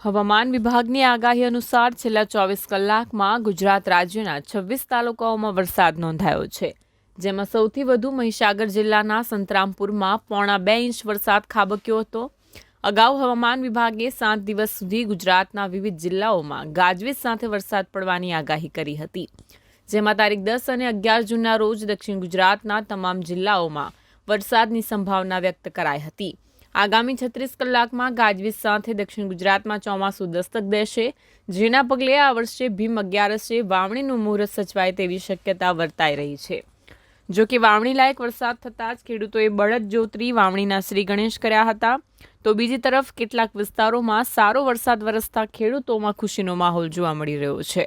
હવામાન વિભાગની આગાહી અનુસાર છેલ્લા ચોવીસ કલાકમાં ગુજરાત રાજ્યના છવ્વીસ તાલુકાઓમાં વરસાદ નોંધાયો છે, જેમાં સૌથી વધુ મહીસાગર જિલ્લાના સંતરામપુરમાં પોણા બે ઇંચ વરસાદ ખાબક્યો હતો. અગાઉ હવામાન વિભાગે સાત દિવસ સુધી ગુજરાતના વિવિધ જિલ્લાઓમાં ગાજવીજ સાથે વરસાદ પડવાની આગાહી કરી હતી, જેમાં તારીખ દસ અને અગિયાર જૂનના રોજ દક્ષિણ ગુજરાતના તમામ જિલ્લાઓમાં વરસાદની સંભાવના વ્યક્ત કરાઈ હતી. આગામી છત્રીસ કલાકમાં ગાજવીજ સાથે દક્ષિણ ગુજરાતમાં ચોમાસું દસ્તક દેશે. જેના પગલે આ વર્ષે ભીમ અગિયારસે વાવણીનું મુહૂર્ત સચવાય તેવી શક્યતા વર્તાઈ રહી છે. જો કે વાવણી લાયક વરસાદ થતાં જ ખેડૂતોએ બળદ જોતરી વાવણીના શ્રી ગણેશ કર્યા હતા. તો બીજી તરફ કેટલાક વિસ્તારોમાં સારો વરસાદ વરસતા ખેડૂતોમાં ખુશીનો માહોલ જોવા મળી રહ્યો છે.